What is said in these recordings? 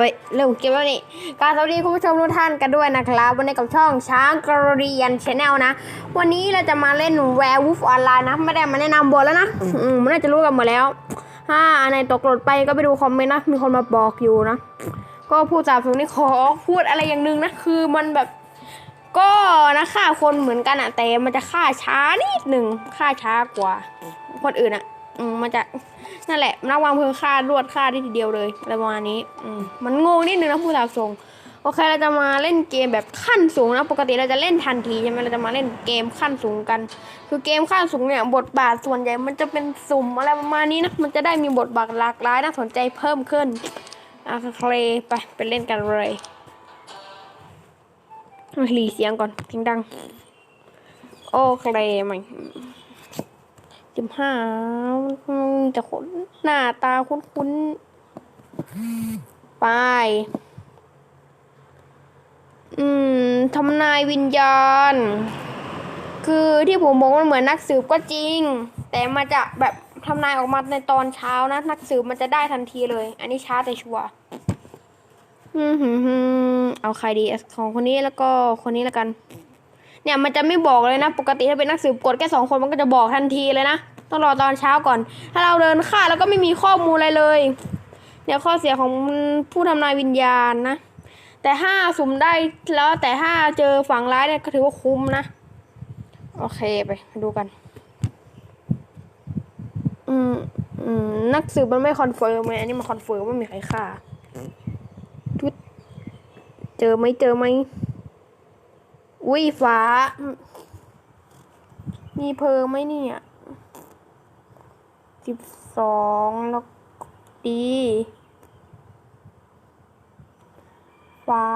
อ้เรื่องเกมแล้วนี่การสวัสดีคุณผู้ชมทุกท่านกันด้วยนะครับ วันนี้กับช่องช้างกรรียนชาแนลนะ วันนี้เราจะมาเล่นแวร์วูฟออนไลน์นะ ไม่ได้มาแนะนำบทแล้วนะ อืมมันน่าจะรู้กันหมดแล้ว ถ้าอันไหนตกหล่นไปก็ไปดูคอมเมนต์นะ มีคนมาบอกอยู่นะ ก็พูดจาสูงนี่ขอพูดอะไรอย่างหนึ่งนะ คือมันแบบ ก็นะฆ่าคนเหมือนกันอะแต่มันจะฆ่าช้านิดหนึ่งฆ่าช้ากว่า คนอื่นอะอืมมันจะ นั่นแหละนักวางเพลิงฆ่ารวดฆ่าได้ทีเดียวเลยอะไรประมาณนี้อืมมันงงนิดนึงนะผู้สาวทรงโอเคเราจะมาเล่นเกมแบบขั้นสูงนะปกติเราจะเล่นทันทีใช่ไหมเราจะมาเล่นเกมขั้นสูงกัน คือเกมขั้นสูงเนี่ยบทบาทส่วนใหญ่มันจะเป็นสุ่มอะไรประมาณนี้นะมันจะได้มีบทบาทหลากหลายน่าสนใจเพิ่มขึ้นอะโอเคไปไปเล่นกันเลยหลีเสียงก่อนเสียงดัง โอเคไหม สิบห้าแต่คนหน้าตาคุ้นๆ ไป อืมทำนายวิญญาณ คือที่ผมบอกว่ามันเหมือนนักสืบก็จริง แต่มันจะแบบทำนายออกมาในตอนเช้านะ นักสืบมันจะได้ทันทีเลย อันนี้ช้าแต่ชัวร์อืมหืมหืมเอาใครดี ของคนนี้แล้วก็คนนี้แล้วกัน เนี่ยมันจะไม่บอกเลยนะ ปกติถ้าเป็นนักสืบกดแค่สองคนมันก็จะบอกทันทีเลยนะ ต้องรอตอนเช้าก่อน ถ้าเราเดินฆ่าแล้วก็ไม่มีข้อมูลอะไรเลย เนี่ยข้อเสียของผู้ทำนายวิญญาณนะ แต่ถ้าสุ่มได้แล้วแต่ถ้าเจอฝั่งร้ายเนี่ยก็ถือว่าคุ้มนะ โอเคไปดูกัน อืมอืมนักสืบมันไม่คอนเฟิร์มไงอันนี้มันคอนเฟิร์มว่ามีใครฆ่าเจอไหมเจอไหม อุ้ยฟ้า มีเพลิงไหมเนี่ยสิบสองแล้วดี ฟ้า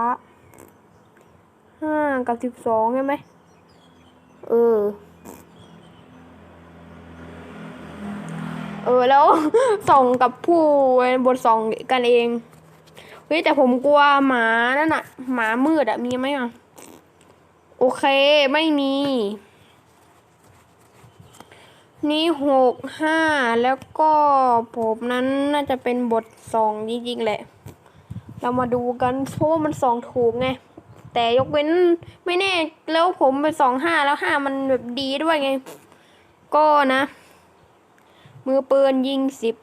ห้ากับสิบสองใช่ไหม เออ เออ แล้วส่องกับผู้บทส่องกันเอง เฮ้ย แต่ผมกลัวหมานั่นอะหมามืดอะมีไหมอะ อเค ไม่มี นี่หกห้าแล้วก็ผมนั้นน่าจะเป็นบทสองจริงๆแหละ เรามาดูกันเพราะว่ามันสองถูกไง แต่ยกเว้นไม่แน่ แล้วผมไปสองห้าแล้วห้ามันแบบดีด้วยไง ก็นะ มือปืนยิงสิบ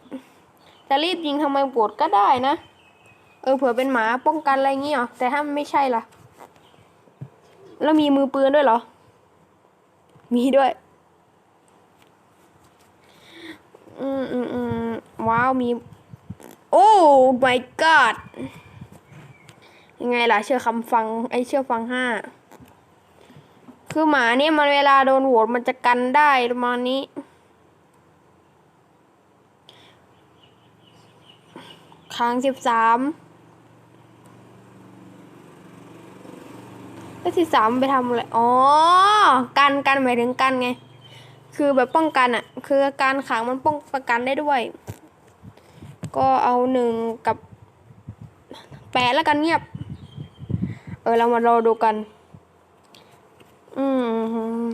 จะรีบยิงทำไมปวดก็ได้นะ เออเผื่อเป็นหมาป้องกันอะไรเงี้ยเหรอแต่ถ้ามันไม่ใช่ล่ะ แล้วมีมือปืนด้วยเหรอ มีด้วย อืมอืมอืมว้าว มี โอ้ my god ยังไงล่ะ เชื่อคำฟัง ไอเชื่อฟังห้า คือหมาเนี่ยมันเวลาโดนโหวตมันจะกันได้ประมาณนี้ ครั้งสิบสาม แล้วที่สามไปทำอะไร อ๋อ กันกันหมายถึงกันไง คือแบบป้องกันอะคือการขังมันป้องประกันได้ด้วย ก็เอาหนึ่งกับแปดแล้วกันเงียบ เออ เรามารอดูกันอืม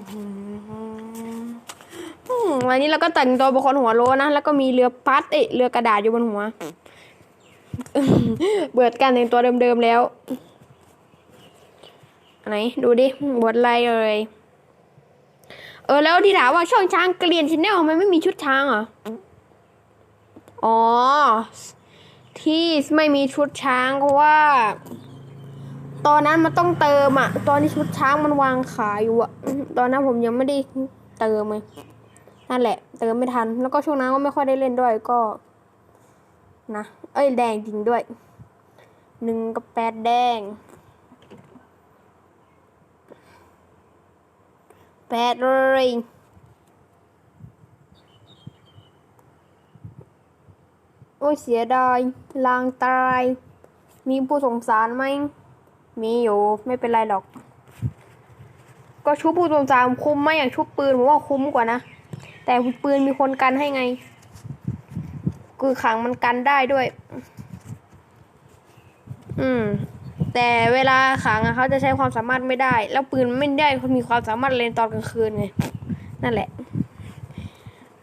อืมวันนี้เราก็แต่งตัวเป็นคนหัวโลนะ แล้วก็มีเรือพัดเอ้เรือกระดาษอยู่บนหัว เบิดกันแต่งตัวเดิมๆแล้ว ไหนดูดิบทอะไรเลย เออแล้วที่ถามว่าช่องช้างเกลียนชแนลทำไมไม่มีชุดช้างอะอ๋อ ที่ไม่มีชุดช้างเพราะว่า ตอนนั้นมันต้องเติมอะตอนที่ชุดช้างมันวางขายอยู่อะตอนนั้นผมยังไม่ได้เติมเลยนั่นแหละ เติมไม่ทัน แล้วก็ช่วงนั้นก็ไม่ค่อยได้เล่นด้วยก็ นะ เอ้ยแดงจริงด้วยหนึ่งกับแปดแดง แปดเลยโอ้ยเสียดายลางตาย มีผู้สงสารไหม มีอยู่ไม่เป็นไรหรอก ก็ชุบผู้สงสารคุ้มไหมอย่างชุบปืนผมว่าคุ้มกว่านะ แต่ปืนมีคนกันให้ไง คือขังมันกันได้ด้วย อืม แต่เวลาขังเขาจะใช้ความสามารถไม่ได้ แล้วปืนไม่ได้มีความสามารถเล่นตอนกลางคืนไงนั่นแหละ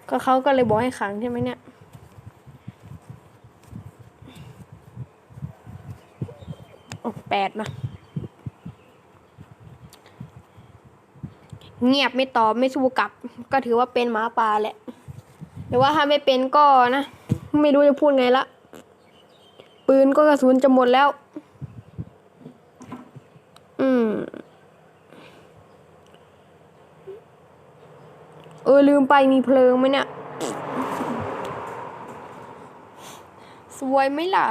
ก็เขาก็เลยบอกให้ขังใช่ไหมเนี่ยแปดนะเงียบไม่ตอบไม่สู้กลับ ก็ถือว่าเป็นหมาป่าแหละแต่ว่าถ้าไม่เป็นก็นะ ไม่รู้จะพูดไงละ ปืนก็กระสุนจะหมดแล้ว อืม เออ ลืมไปมีเพลิงไหมเนี่ย สวยไหมล่ะ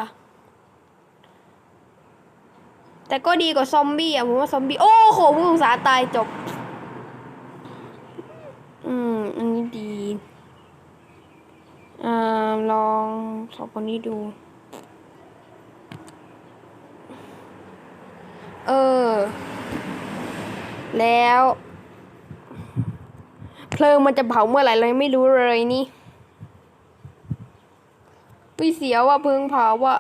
แต่ก็ดีกว่าซอมบี้อะผมว่าซอมบี้ โอ้โหผู้สงสารตายจบ อืม อันนี้ดี อ่า ลองสองคนนี้ดู เออ แล้ว เพลิงมันจะเผาเมื่อไหร่เรายังไม่รู้เลยนี่วิเสียวว่าเพลิงเผาว่า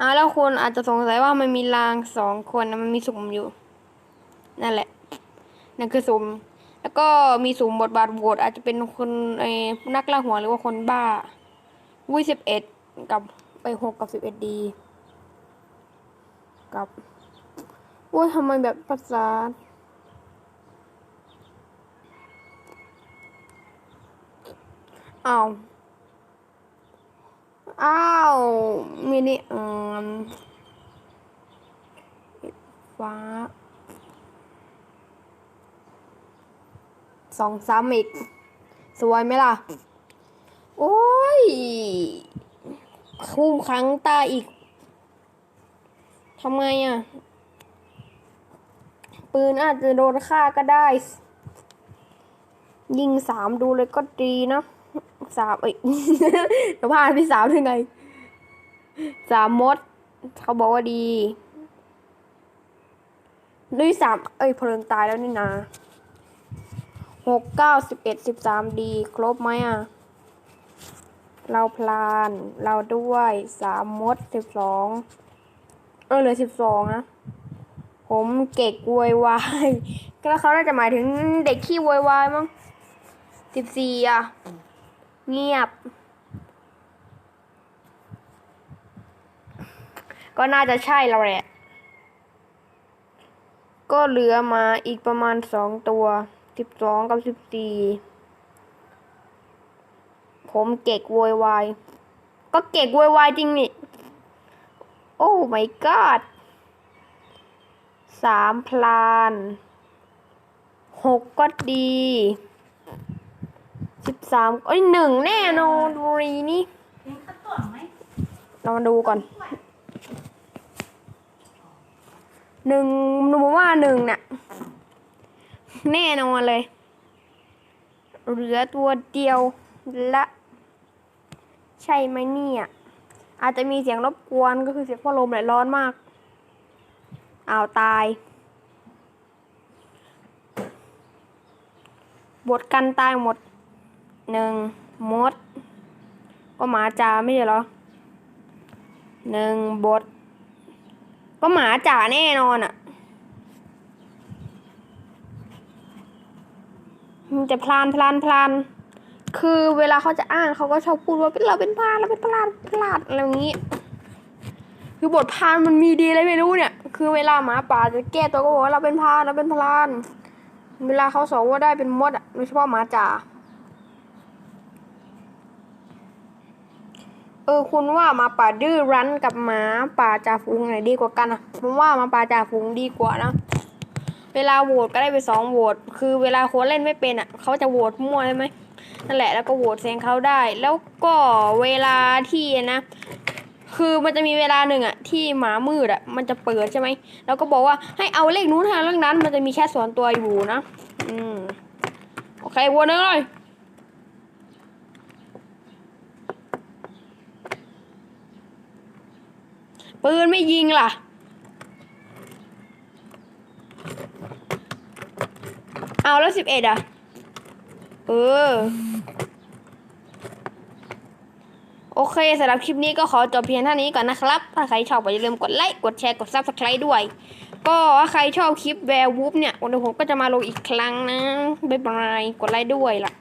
อ่าแล้วคนอาจจะสงสัยว่ามันมีรางสองคนนะมันมีสุ่มอยู่ นั่นแหละนั่นคือสุ่มแล้วก็มีสุ่มบทบาทโหวตอาจจะเป็นคนไอ้นักล่าหัวหรือว่าคนบ้าวิสิบเอ็ดกับไปหกกับสิบเอ็ดดีกับโอ้ยทำไมแบบประสาท อ้าว อ้าวมินิเอ่อฟ้าสองซ้ำอีก สวยไหมล่ะ โอ้ยคุ้มครั้งตาอีก ทำไงอะ ปืนอาจจะโดนฆ่าก็ได้ ยิงสามดูเลยก็ดีนะ สามเอ้ยจะพลาดพี่สามยังไง สามมด เขาบอกว่าดีด้วยสามเอ้ยเพลิงตายแล้วนี่นะหกเก้าสิบเอ็ดสิบสามดี ครบไหมอะ เราพลาน เราด้วยสามมดสิบสองเออเหลือสิบสองนะผมเก๊กวยวายก็เขาน่าจะหมายถึงเด็กขี้วยวายมั้งสิบสี่อะ เงียบ ก็น่าจะใช่แล้วแหละ ก็เหลือมาอีกประมาณสองตัวสิบสองกับสิบสี่ผมเก๊กโวยวาย ก็เก๊กโวยวายจริงนี่ โอ้ my god สามพลานหกก็ดี สิบสามเอ้ยหนึ่งแน่นอนรีนี่มีข้าวต้มไหมเรามาดูก่อนหนึ่งหนูว่าหนึ่งน่ะแน่นอนเลย เหลือตัวเดียวละ ใช่ไหมเนี่ยอาจจะมีเสียงรบกวนก็คือเสียงพัดลมแหละร้อนมากอ้าวตายบทกันตายหมด หนึ่งมด ก็หมาจ่าไม่ใช่หรอหนึ่งบท ก็หมาจ่าแน่นอนอะ่ะมันจะพลานพลานพลานคือเวลาเขาจะอ้างเขาก็ชอบพูดว่าเป็นเราเป็นพลานเราเป็นพลานพลาดอะไรอย่างนี้ คือบทพลานมันมีดีอะไรไม่รู้เนี่ย คือเวลาหมาป่าจะแก้ตัวก็บอกว่าเราเป็นพลานเราเป็นพลาน เวลาเขาสอนว่าได้เป็นมดอะโดยเฉพาะหมาจ่า ออคุณว่ามาป่าดื้อรั้นกับหมาป่าจ่าฝูงไหนดีกว่ากันอะผมว่ามาป่าจ่าฝูงดีกว่านะ เวลาโหวตก็ได้ไปสองโหวตคือเวลาคนเล่นไม่เป็นอะเขาจะโหวตมั่วใช่ไหมนั่นแหละแล้วก็โหวตแซงเขาได้ แล้วก็เวลาที่นะ คือมันจะมีเวลาหนึ่งอะที่หมามืดอะมันจะเปิดใช่ไหมแล้วก็บอกว่าให้เอาเลขนู้นทางเลขนั้น มันจะมีแค่ส่วนตัวอยู่นะ อืมโอเคโหวตหนึ่งเลย ปืนไม่ยิงล่ะ เอาแล้วสิบเอ็ดอะ เออ โอเคสำหรับคลิปนี้ก็ขอจบเพียงเท่านี้ก่อนนะครับ ถ้าใครชอบก็อย่าลืมกดไลค์ กดแชร์ กด subscribe ด้วย ก็ถ้าใครชอบคลิปแวร์วูฟเนี่ยวันนี้ผมก็จะมาลงอีกครั้งนะ บ๊ายบาย กดไลค์ด้วยล่ะ